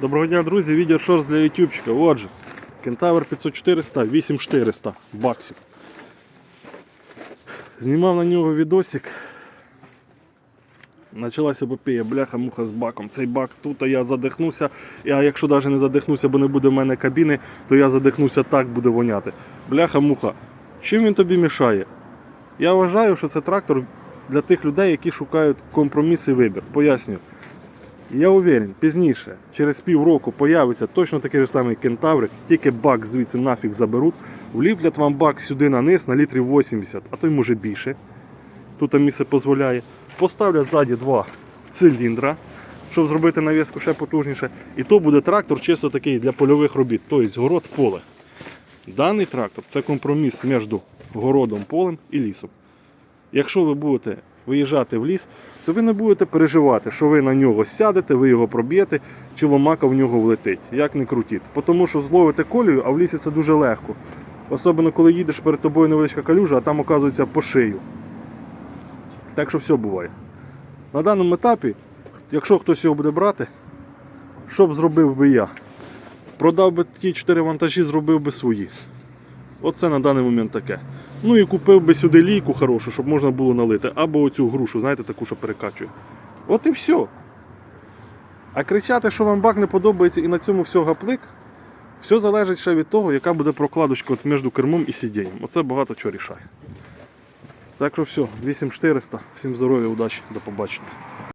Доброго дня, друзі! Відео шорс для ютубчика. Отже, Кентавр 5400, 8400 баксів. Знімав на нього відосик. Почалася епопея, бляха муха з баком. Цей бак тут, а я задихнуся. А якщо навіть не задихнуся, бо не буде в мене кабіни, то я задихнуся так, буде воняти. Бляха муха. Чим він тобі мішає? Я вважаю, що це трактор для тих людей, які шукають компроміс і вибір. Пояснюю. Я уверен, пізніше, через півроку появиться точно такий же самий кентаврик, тільки бак звідси нафіг заберуть, вліплять вам бак сюди на низ на літрів 80, а то й може більше. Тут місце дозволяє. Поставлять ззаді два циліндра, щоб зробити навіску ще потужніше. І то буде трактор чисто такий для польових робіт, тобто город поле. Даний трактор це компроміс між городом, полем і лісом. Якщо ви будете виїжджати в ліс, то ви не будете переживати, що ви на нього сядете, ви його проб'єте, чи ломака в нього влетить. Як не крутіть. Тому що зловите колію, а в лісі це дуже легко. Особливо коли їдеш перед тобою невеличка калюжа, а там оказується по шию. Так що все буває. На даному етапі, якщо хтось його буде брати, що б зробив би я? Продав би ті 4 вантажі, зробив би свої. Оце на даний момент таке. Ну і купив би сюди лійку хорошу, щоб можна було налити. Або оцю грушу, знаєте, таку, що перекачує. От і все. А кричати, що вам бак не подобається і на цьому все гаплик, все залежить ще від того, яка буде прокладочка от між кермом і сидінням. Оце багато чого рішає. Так що все, 8400. Всім здоров'я, удачі, до побачення.